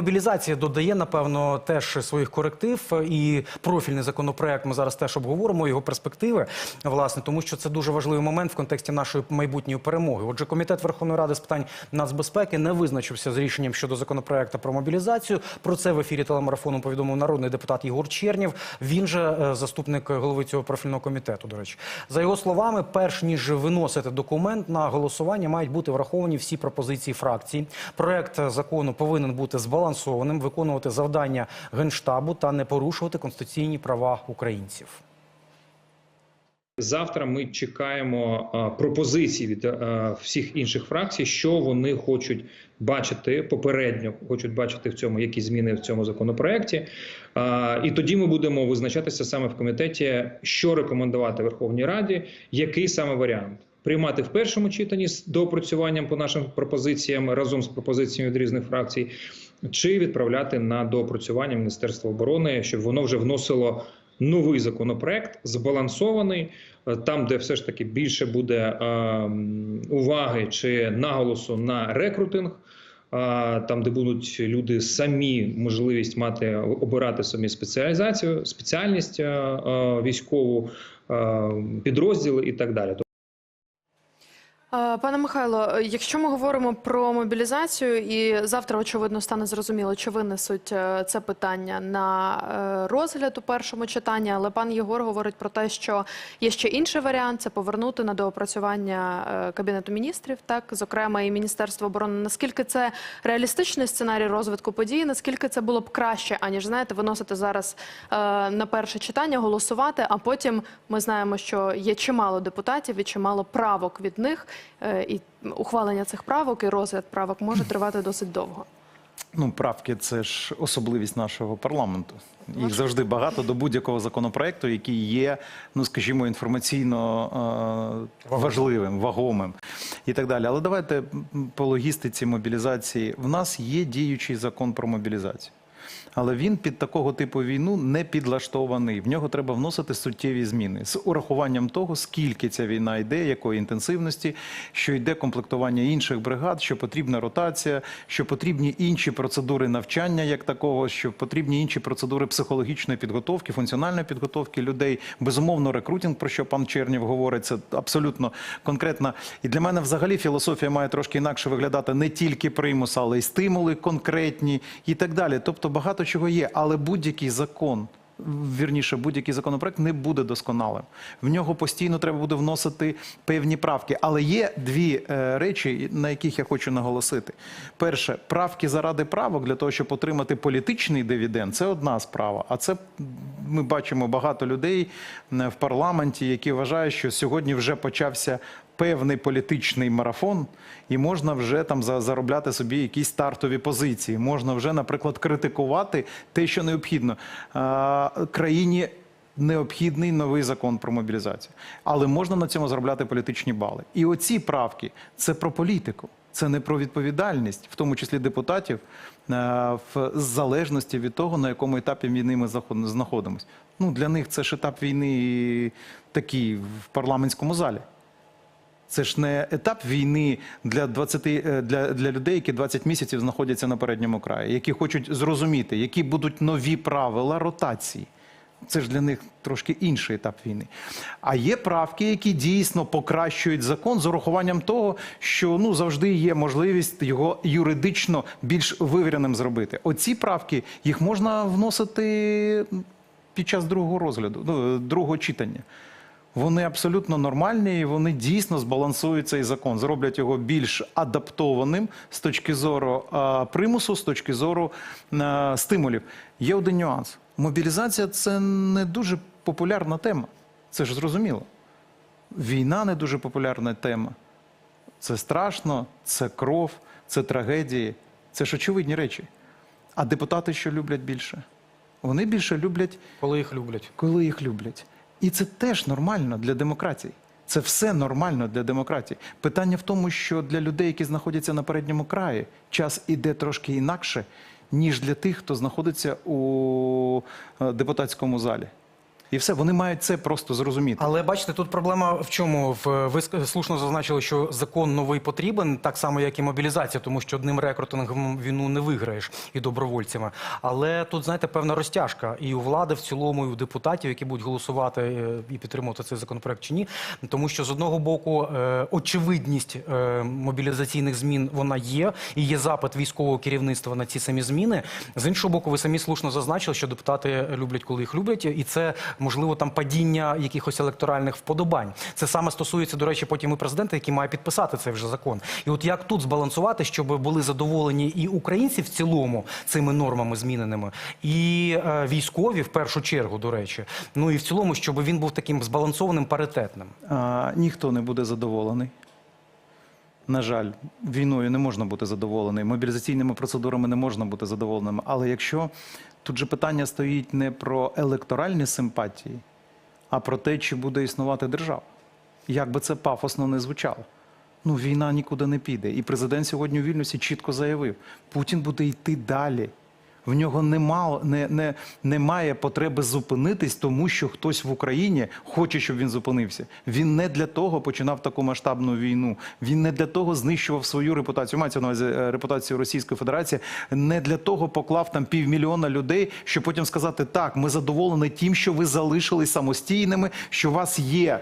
Мобілізація додає, напевно, теж своїх коректив і профільний законопроект. Ми зараз теж обговоримо його перспективи, власне, тому що це дуже важливий момент в контексті нашої майбутньої перемоги. Отже, комітет Верховної Ради з питань нацбезпеки не визначився з рішенням щодо законопроекту про мобілізацію. Про це в ефірі телемарафону повідомив народний депутат Єгор Чернєв. Він же е, заступник голови цього профільного комітету. До речі, за його словами, перш ніж виносити документ на голосування, мають бути враховані всі пропозиції фракцій. Проект закону повинен бути збалансованим, виконувати завдання генштабу та не порушувати конституційні права українців. Завтра ми чекаємо а, пропозицій від всіх інших фракцій, що вони хочуть бачити попередньо, хочуть бачити в цьому які зміни в цьому законопроекті. І тоді ми будемо визначатися саме в комітеті, що рекомендувати Верховній Раді, який саме варіант. Приймати в першому читанні з доопрацюванням по нашим пропозиціям разом з пропозиціями від різних фракцій, чи відправляти на доопрацювання Міністерства оборони, щоб воно вже вносило новий законопроект, збалансований, е, там, де все ж таки більше буде е, уваги чи наголосу на рекрутинг. е, Там, де будуть люди самі можливість мати обирати самі спеціалізацію, спеціальність е, е, військову, е, підрозділи і так далі. Е, Пане Михайло, е, якщо ми говоримо про мобілізацію, і завтра, очевидно, стане зрозуміло, чи винесуть е, це питання на розгляд у першому читанні, але пан Єгор говорить про те, що є ще інший варіант це повернути на доопрацювання Кабінету міністрів, так, зокрема, і Міністерство оборони. Наскільки це реалістичний сценарій розвитку подій, наскільки це було б краще, аніж знаєте, виносити зараз на перше читання, голосувати, а потім ми знаємо, що є чимало депутатів і чимало правок від них. Е, І ухвалення цих правок і розгляд правок може тривати досить довго. Ну, правки це ж особливість нашого парламенту. Їх завжди багато до будь-якого законопроекту, який є, ну скажімо, інформаційно е, важливим, вагомим і так далі. Але давайте по логістиці мобілізації. В нас є діючий закон про мобілізацію. Але він під такого типу війну не підлаштований. В нього треба вносити суттєві зміни з урахуванням того, скільки ця війна йде, якої інтенсивності, що йде комплектування інших бригад, що потрібна ротація, що потрібні інші процедури навчання, як такого, що потрібні інші процедури психологічної підготовки, функціональної підготовки людей. Безумовно, рекрутинг, про що пан Чернєв говорить, це абсолютно конкретно. І для мене взагалі філософія має трошки інакше виглядати не тільки примус, але й стимули конкретні і так далі. Тобто багато чого є, але будь-який закон. Вірніше, будь-який законопроект не буде досконалим. В нього постійно треба буде вносити певні правки. Але є дві е, речі, на яких я хочу наголосити. Перше, правки заради правок для того, щоб отримати політичний дивіденд, це одна справа. А це ми бачимо багато людей е, в парламенті, які вважають, що сьогодні вже почався певний політичний марафон, і можна вже там заробляти собі якісь стартові позиції. Можна вже, наприклад, критикувати те, що необхідно країні. Необхідний новий закон про мобілізацію, але можна на цьому заробляти політичні бали. І оці правки це про політику, це не про відповідальність, в тому числі депутатів, е, в залежності від того, на якому етапі війни ми знаходимося. Ну для них це ж етап війни такий в парламентському залі. Це ж не етап війни для 20, е, для, для людей, які 20 місяців знаходяться на передньому краї, які хочуть зрозуміти, які будуть нові правила ротації. Це ж для них трошки інший етап війни. А є правки, які дійсно покращують закон з урахуванням того, що ну завжди є можливість його юридично більш вивіреним зробити. Оці правки їх можна вносити під час другого розгляду, ну, другого читання. Вони абсолютно нормальні, і вони дійсно збалансують цей закон, зроблять його більш адаптованим з точки зору а, примусу, з точки зору а, стимулів. Є один нюанс: мобілізація це не дуже популярна тема. Це ж зрозуміло. Війна не дуже популярна тема. Це страшно, це кров, це трагедії, це ж очевидні речі. А депутати що люблять більше? Вони більше люблять Коли їх люблять. коли їх люблять. І це теж нормально для демократії. Це все нормально для демократії. Питання в тому, що для людей, які знаходяться на передньому краї, час іде трошки інакше, ніж для тих, хто знаходиться у е, депутатському залі. І все, вони мають це просто зрозуміти. Але бачите, тут проблема в чому? Ви слушно зазначили, що закон новий потрібен, так само як і мобілізація, тому що одним рекрутингом війну не виграєш і добровольцями. Але тут знаєте певна розтяжка і у влади в цілому, і у депутатів, які будуть голосувати е, і підтримувати цей законопроект чи ні. Тому що з одного боку е, очевидність е, мобілізаційних змін вона є, і є запит військового керівництва на ці самі зміни. З іншого боку, ви самі слушно зазначили, що депутати люблять, коли їх люблять, і це можливо там падіння якихось електоральних вподобань. Це саме стосується, до речі, потім і президента, який має підписати цей вже закон. І от як тут збалансувати, щоб були задоволені і українці в цілому цими нормами зміненими, і е, військові в першу чергу, до речі, ну і в цілому, щоб він був таким збалансованим, паритетним. А, ніхто не буде задоволений. На жаль, війною не можна бути задоволений, мобілізаційними процедурами не можна бути задоволеним. Але якщо тут же питання стоїть не про електоральні симпатії, а про те, чи буде існувати держава. Як би це пафосно не звучало. Ну, війна нікуди не піде. І президент сьогодні у Вільнюсі чітко заявив: Путін буде йти далі. В нього нема, не, не, немає потреби зупинитись, тому що хтось в Україні хоче, щоб він зупинився. Він не для того починав таку масштабну війну. Він не для того знищував свою репутацію. Мається на увазі е, репутацію Російської Федерації. Не для того поклав там півмільйона людей, щоб потім сказати: так, ми задоволені тим, що ви залишились самостійними, що у вас є.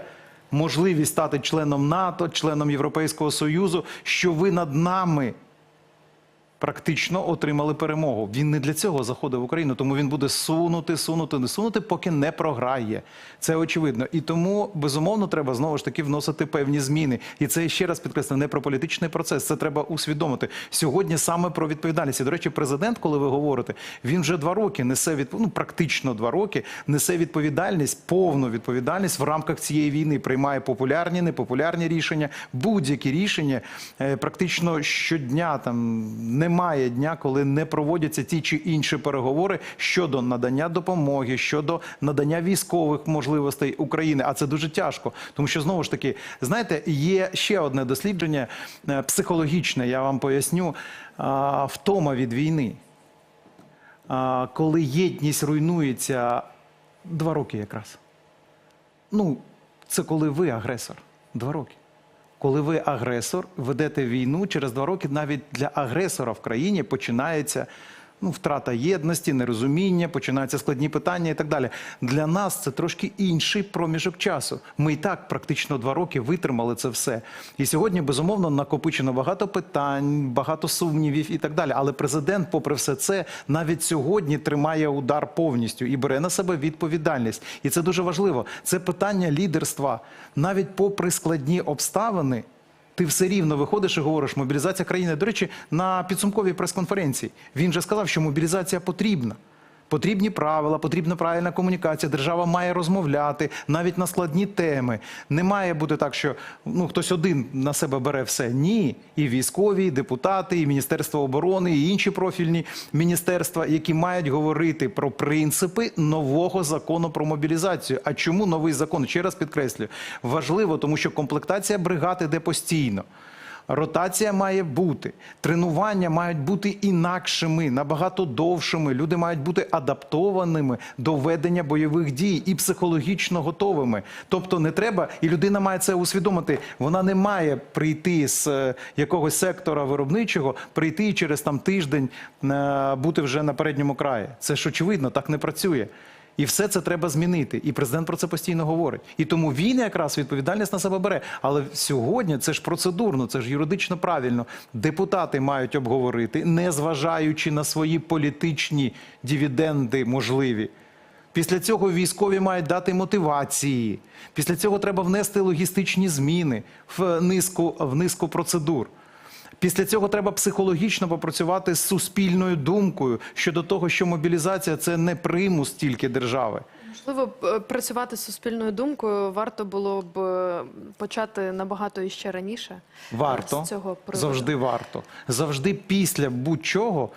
Можливість стати членом НАТО, членом Європейського Союзу, що ви над нами практично отримали перемогу. Він не для цього заходив в Україну, тому він буде сунути, сунути, не сунути, поки не програє. Це очевидно. І тому безумовно треба знову ж таки вносити певні зміни. І це ще раз підкреслю, не про політичний процес. Це треба усвідомити сьогодні. Саме про відповідальність. І, до речі, президент, коли ви говорите, він вже два роки несе від ну, практично два роки несе відповідальність, повну відповідальність в рамках цієї війни. Приймає популярні, непопулярні рішення, будь-які рішення. Е, Практично щодня там немає дня, коли не проводяться ті чи інші переговори щодо надання допомоги, щодо надання військових можливостей України. А це дуже тяжко, тому що знову ж таки, знаєте, є ще одне дослідження е, психологічне. Я вам поясню втома від війни. Коли єдність руйнується два роки якраз. Ну, це коли ви агресор. Два роки. Коли ви агресор, ведете війну, через два роки навіть для агресора в країні починається ну, втрата єдності, нерозуміння, починаються складні питання і так далі. Для нас це трошки інший проміжок часу. Ми і так практично два роки витримали це все. І сьогодні, безумовно, накопичено багато питань, багато сумнівів і так далі. Але президент, попри все це, навіть сьогодні тримає удар повністю і бере на себе відповідальність. І це дуже важливо. Це питання лідерства. Навіть попри складні обставини, ти все рівно виходиш і говориш, мобілізація країни. До речі, на підсумковій прес-конференції він же сказав, що мобілізація потрібна. Потрібні правила, потрібна правильна комунікація. Держава має розмовляти навіть на складні теми. Не має бути так, що ну хтось один на себе бере все. Ні, і військові, і депутати, і Міністерство оборони, і інші профільні міністерства, які мають говорити про принципи нового закону про мобілізацію. А чому новий закон? Ще раз підкреслюю, важливо, тому що комплектація бригад іде постійно. Ротація має бути, тренування мають бути інакшими, набагато довшими. Люди мають бути адаптованими до ведення бойових дій і психологічно готовими. Тобто не треба, і людина має це усвідомити. Вона не має прийти з е, якогось сектора виробничого, прийти і через там тиждень е, бути вже на передньому краї. Це ж очевидно, так не працює. І все це треба змінити. І президент про це постійно говорить. І тому він якраз відповідальність на себе бере. Але сьогодні це ж процедурно, це ж юридично правильно. Депутати мають обговорити, не зважаючи на свої політичні дивіденди можливі. Після цього військові мають дати мотивації. Після цього треба внести логістичні зміни в низку, в низку процедур. Після цього треба психологічно попрацювати з суспільною думкою щодо того, що мобілізація це не примус тільки держави. Можливо, е, працювати з суспільною думкою варто було б е, почати набагато іще раніше. е, Варто з цього приводу. завжди варто. Завжди після будь-чого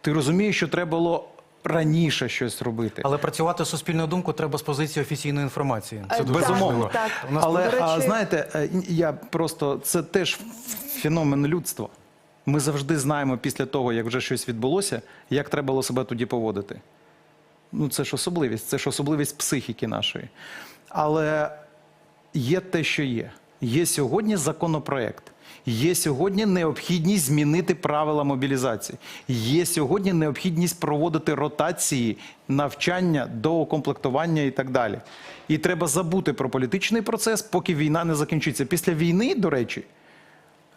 ти розумієш, що треба було раніше щось робити. Але працювати з суспільною думкою треба з позиції офіційної інформації. Це дуже так, так. Але речі- знаєте, я просто це теж феномен людства. Ми завжди знаємо після того, як вже щось відбулося, як треба було себе тоді поводити. Ну це ж особливість, це ж особливість психіки нашої. Але є те, що є. Є сьогодні законопроект. Є сьогодні необхідність змінити правила мобілізації. Є сьогодні необхідність проводити ротації, навчання, доукомплектування і так далі. І треба забути про політичний процес, поки війна не закінчиться. Після війни, до речі,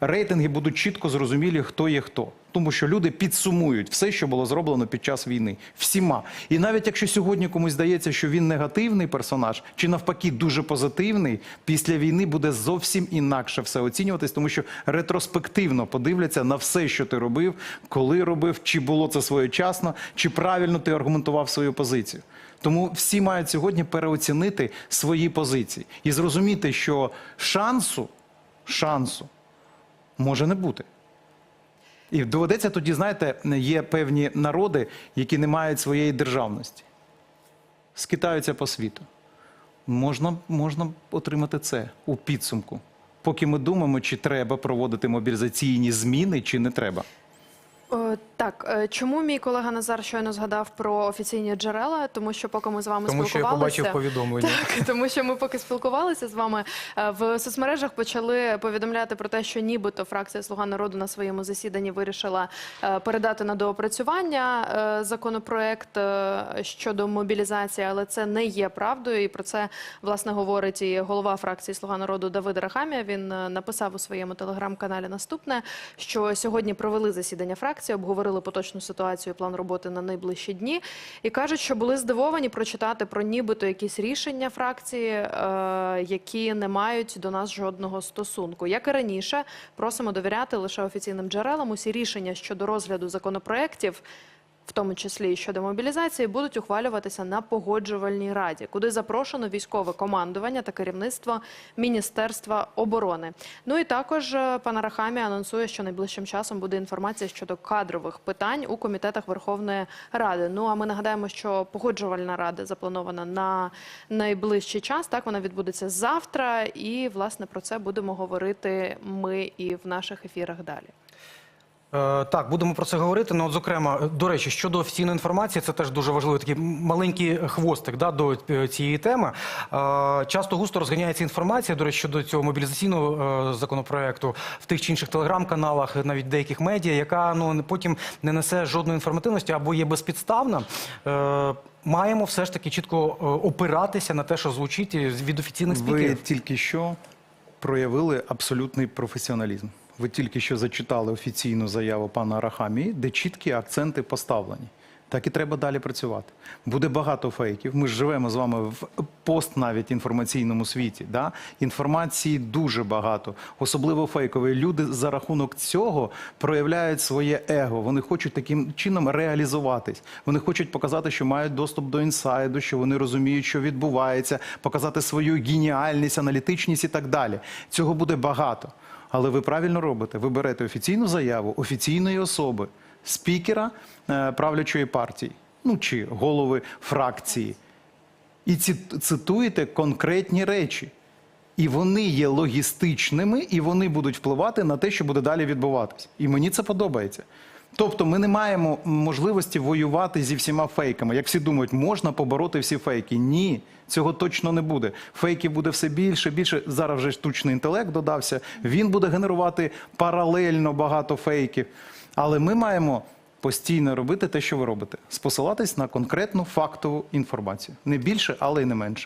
рейтинги будуть чітко зрозумілі, хто є хто. Тому що люди підсумують все, що було зроблено під час війни. Всіма. І навіть якщо сьогодні комусь здається, що він негативний персонаж, чи навпаки дуже позитивний, після війни буде зовсім інакше все оцінюватись, тому що ретроспективно подивляться на все, що ти робив, коли робив, чи було це своєчасно, чи правильно ти аргументував свою позицію. Тому всі мають сьогодні переоцінити свої позиції і зрозуміти, що шансу, шансу може не бути. І доведеться тоді, знаєте, є певні народи, які не мають своєї державності, скитаються по світу. Можна, можна отримати це у підсумку, поки ми думаємо, чи треба проводити мобілізаційні зміни, чи не треба. Так, е, чому мій колега Назар щойно згадав про офіційні джерела? Тому що поки ми з вами Тому що я спілкувалися, побачив повідомлення. Так, тому що ми поки спілкувалися з вами е, в соцмережах, почали повідомляти про те, що нібито фракція Слуга народу на своєму засіданні вирішила е, передати на доопрацювання законопроект щодо мобілізації, але це не є правдою. І про це власне говорить і голова фракції Слуга народу Давид Рахамія. Він написав у своєму телеграм-каналі наступне, що сьогодні провели засідання фракції, обговорили поточну ситуацію, план роботи на найближчі дні, і кажуть, що були здивовані прочитати про нібито якісь рішення фракції, е, які не мають до нас жодного стосунку. Як і раніше, просимо довіряти лише офіційним джерелам. Усі рішення щодо розгляду законопроєктів, в тому числі щодо мобілізації, будуть ухвалюватися на погоджувальній раді, куди запрошено військове командування та керівництво Міністерства оборони. Ну і також е, пан Рахамі анонсує, що найближчим часом буде інформація щодо кадрових питань у комітетах Верховної Ради. Ну а ми нагадаємо, що погоджувальна рада запланована на найближчий час. Так вона відбудеться завтра, і власне про це будемо говорити ми і в наших ефірах далі. Е, Так, будемо про це говорити. Ну, от, зокрема, до речі, щодо офіційної інформації, це теж дуже важливий такий маленький хвостик да, до е, цієї теми. Е, Часто густо розганяється інформація, до речі, щодо цього мобілізаційного законопроекту в тих чи інших телеграм-каналах, навіть деяких медіа, яка ну потім не несе жодної інформативності або є безпідставна. Маємо все ж таки чітко опиратися на те, що звучить від офіційних Ви спікерів. тільки що проявили абсолютний професіоналізм. Ви тільки що зачитали офіційну заяву пана Арахамії, де чіткі акценти поставлені. Так і треба далі працювати. Буде багато фейків. Ми ж живемо з вами в пост навіть інформаційному світі. Да? Інформації дуже багато, особливо фейкової. Люди за рахунок цього проявляють своє его. Вони хочуть таким чином реалізуватись. Вони хочуть показати, що мають доступ до інсайду, що вони розуміють, що відбувається, показати свою геніальність, аналітичність і так далі. Цього буде багато. Але ви правильно робите. Ви берете офіційну заяву офіційної особи, спікера е, правлячої партії, ну чи голови фракції, і цитуєте конкретні речі. І вони є логістичними, і вони будуть впливати на те, що буде далі відбуватись. І мені це подобається. Тобто ми не маємо можливості воювати зі всіма фейками. Як всі думають, можна побороти всі фейки. Ні, цього точно не буде. Фейків буде все більше, більше. Зараз вже штучний інтелект додався. Він буде генерувати паралельно багато фейків. Але ми маємо постійно робити те, що ви робите: спосилатись на конкретну фактову інформацію. Не більше, але й не менше.